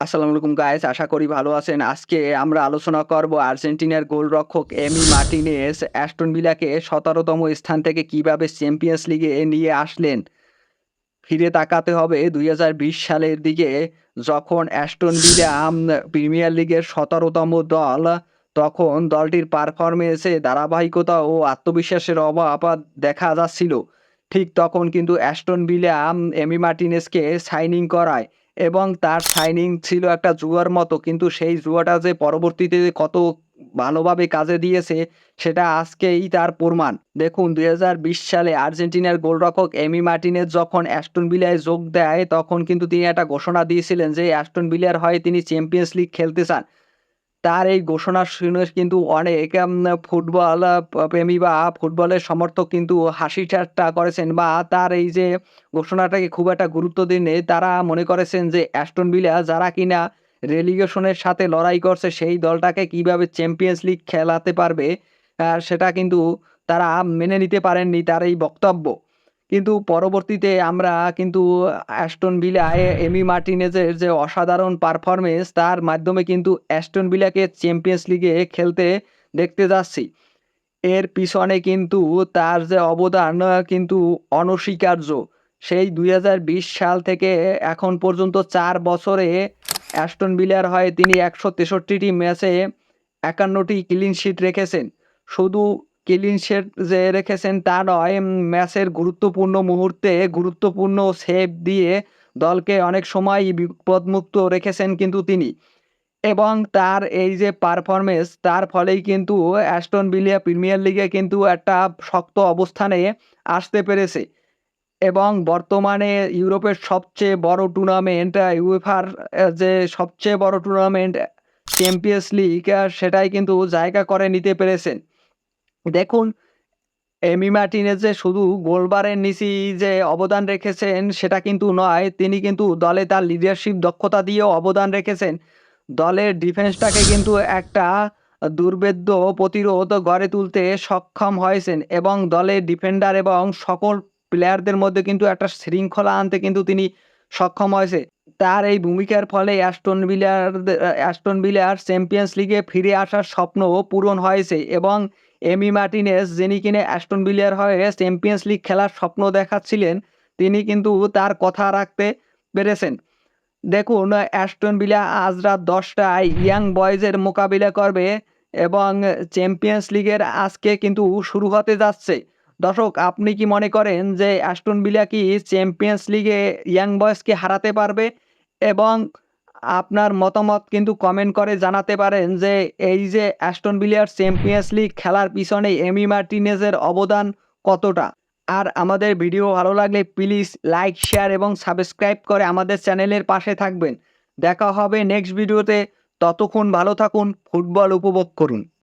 আসসালামু আলাইকুম গায়েস আশা করি ভালো আছেন। আজকে আমরা আলোচনা করব আর্জেন্টিনার গোলরক্ষক এমি মার্টিনেস, অ্যাস্টন ভিলাকে সতেরোতম স্থান থেকে কীভাবে চ্যাম্পিয়ন্স লিগে নিয়ে আসলেন? ফিরে তাকাতে হবে দুই হাজার বিশ সালের দিকে, যখন অ্যাস্টন ভিলা প্রিমিয়ার লিগের সতেরোতম দল, তখন দলটির পারফরমেন্সে ধারাবাহিকতা ও আত্মবিশ্বাসের অভাব দেখা যাচ্ছিল। ঠিক তখন কিন্তু অ্যাস্টন ভিলা এমি মার্টিনেসকে সাইনিং করায়। এবং তার সাইনিং ছিল একটা জুয়ার মতো। কিন্তু সেই জুয়াটা যে পরবর্তীতে কত ভালোভাবে কাজে দিয়েছে, সেটা আজকেই তার প্রমাণ। দেখুন, দুই হাজার বিশ সালে আর্জেন্টিনার গোলরক্ষক এমি মার্টিনের যখন অ্যাস্টন ভিলায় যোগ দেয়, তখন কিন্তু তিনি একটা ঘোষণা দিয়েছিলেন যে অ্যাস্টন বিলিয়ার হয় তিনি চ্যাম্পিয়ন্স লিগ খেলতে চান। তার এই ঘোষণা শুনে কিন্তু অনেক ফুটবল প্রেমী বা ফুটবলের সমর্থক কিন্তু হাসি ঠাট্টা করেছেন বা তার এই যে ঘোষণাটাকে খুব একটা গুরুত্ব দিনে তারা মনে করেছেন যে অ্যাস্টন ভিলা যারা কিনা রেলিগেশনের সাথে লড়াই করছে, সেই দলটাকে কীভাবে চ্যাম্পিয়ন্স লিগ খেলাতে পারবে সেটা কিন্তু তারা মেনে নিতে পারেননি তার এই বক্তব্য। কিন্তু পরবর্তীতে আমরা কিন্তু অ্যাস্টন ভিলায় এমি মার্টিনেজের যে অসাধারণ পারফরমেন্স তার মাধ্যমে কিন্তু অ্যাস্টন ভিলাকে চ্যাম্পিয়ন্স লিগে খেলতে দেখতে যাচ্ছি। এর পিছনে কিন্তু তার যে অবদান, কিন্তু অনস্বীকার্য। সেই দুই হাজার বিশ সাল থেকে এখন পর্যন্ত চার বছরে অ্যাস্টন ভিলার হয়ে তিনি একশো তেষট্টিটি ম্যাচে একান্নটি ক্লিন শিট রেখেছেন। শুধু ক্লিন শিট যে রেখেছেন তা নয় ম্যাচের গুরুত্বপূর্ণ মুহূর্তে গুরুত্বপূর্ণ সেভ দিয়ে দলকে অনেক সময় বিপদমুক্ত রেখেছেন কিন্তু তিনি। এবং তার এই যে পারফরমেন্স, তার ফলেই কিন্তু অ্যাস্টন বিলিয়া প্রিমিয়ার লিগে কিন্তু একটা শক্ত অবস্থানে আসতে পেরেছে। এবং বর্তমানে ইউরোপের সবচেয়ে বড় টুর্নামেন্ট ইউএফার যে সবচেয়ে বড় টুর্নামেন্ট, চ্যাম্পিয়ন্স লিগ, সেটাই কিন্তু জায়গা করে নিতে পেরেছেন। দেখুন, এমি মার্টিনেজ যে শুধু গোলবারের নিচি যে অবদান রেখেছেন সেটা কিন্তু নয়, তিনি কিন্তু দলে তার লিডারশিপ দক্ষতা দিয়েও অবদান রেখেছেন। দলের ডিফেন্সটাকে কিন্তু একটা দুর্বেদ্য প্রতিরোধ গড়ে তুলতে সক্ষম হয়েছেন এবং দলের ডিফেন্ডার এবং সকল প্লেয়ারদের মধ্যে কিন্তু একটা শৃঙ্খলা আনতে কিন্তু তিনি সক্ষম হয়েছে। তার এই ভূমিকার ফলে অ্যাস্টন ভিলার অ্যাস্টন ভিলার চ্যাম্পিয়ন্স লিগে ফিরে আসার স্বপ্ন পূরণ হয়েছে এবং এমি মার্টিনেস, যিনি কিনে অ্যাস্টন বিলিয়ার হয়ে চ্যাম্পিয়ন্স লিগ খেলার স্বপ্ন দেখাচ্ছিলেন, তিনি কিন্তু তার কথা রাখতে পেরেছেন। দেখুন, অ্যাস্টন ভিলা আজ রাত দশটায় ইয়াং বয়েজের মোকাবিলা করবে এবং চ্যাম্পিয়ন্স লিগের আজকে কিন্তু শুরু হতে যাচ্ছে। দর্শক, আপনি কি মনে করেন যে অ্যাস্টন ভিলা কি চ্যাম্পিয়ন্স লিগে ইয়াং বয়েজকে হারাতে পারবে এবং আপনার মতামত কিন্তু কমেন্ট করে জানাতে পারেন যে, এই যে অ্যাস্টন বিলিয়ার চ্যাম্পিয়ন্স লিগ খেলার পিছনে এমি মার্টিনেজের অবদান কতটা? আর আমাদের ভিডিও ভালো লাগলে প্লিজ লাইক শেয়ার এবং সাবস্ক্রাইব করে আমাদের চ্যানেলের পাশে থাকবেন। দেখা হবে নেক্সট ভিডিওতে ততক্ষণ ভালো থাকুন, ফুটবল উপভোগ করুন।